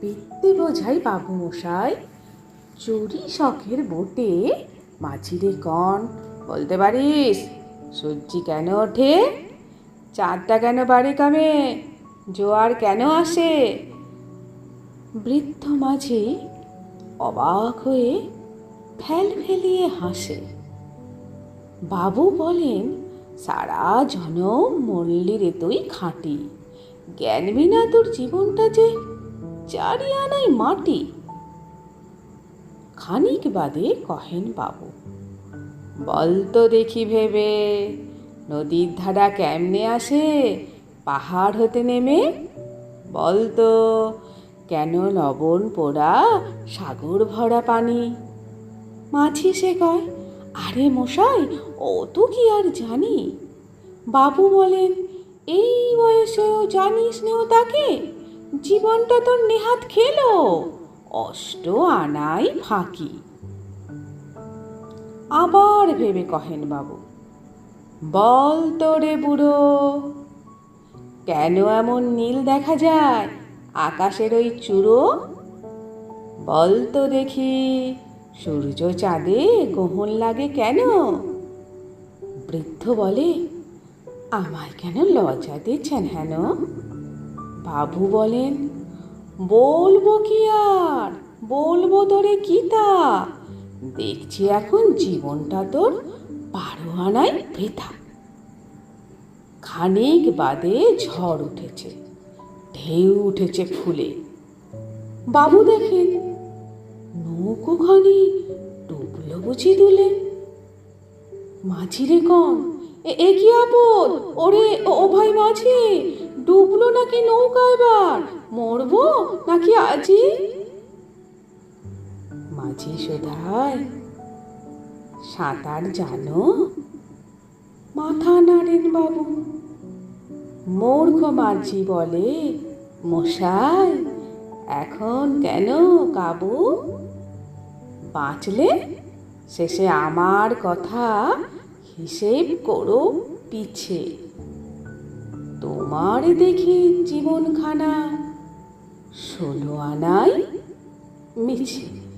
পেত্তে বোঝাই বাবু মশাই চুরি শখের বোটে মাঝিরে কন। বলতে পারিস সূর্যি কেন ওঠে? চাঁদটা কেন বাড়ি কামে? জোয়ার কেন আসে? বৃদ্ধ মাঝি অবাক হয়ে ফেল ফেলিয়ে হাসে। বাবু বলেন, সারা জনম মল্লিরে তুই খাঁটি। জ্ঞান বিনা তোর জীবনটা যে চারি আনাই মাটি। খানিক বাদে কহেন বাবু, বল তো দেখি ভেবে, নদীর ধারা কেমনে আসে, পাহাড় হতে নেমে? বল তো, কেন লবণ পোড়া সাগর ভরা পানি? মাছি সে কয়, আরে মশাই অত কি আর জানি? বাবু বলেন, এই বয়সেও জানিস নেও তাকে? জীবনটা তোর নেহাত খেলো। অষ্ট আনাই ফাঁকি। আবার ভেবে কহেন বাবু, বল তোরে বুড়ো, কেন এমন নীল দেখা যায় আকাশের ওই চূড়ো? বল তো দেখি, সূর্য চাঁদে গোহন লাগে কেন? বৃদ্ধ বলে, আমায় কেন লজ্জা দিচ্ছেন হেন? বাবু বলেন, বলব কি আর? বলব তোরে কি তা? দেখছি এখন জীবনটা তোর বারো আনায় বৃথা। খানিক বাদে ঝড় উঠেছে, ঢেউ উঠেছে ফুলে। বাবু দেখেন নৌকোখানি ডুবলো বুঝি দুলে। মাঝিরে কন, এ কি আপদ? ওরে ও ভাই মাঝি ডুবলো নাকি নৌকা এবার? মরবো নাকি আজি? মাঝি সোধায়, সাঁতার জানো? মাথা নাড়েন বাবু। মূর্খ মাঝি বলে, মশাই, এখন কেন কাবু? বাঁচলে শেষে আমার কথা হিসেব করো পিছে। তোমার দেখি জীবনখানা। ষোলো আনাই মিছে।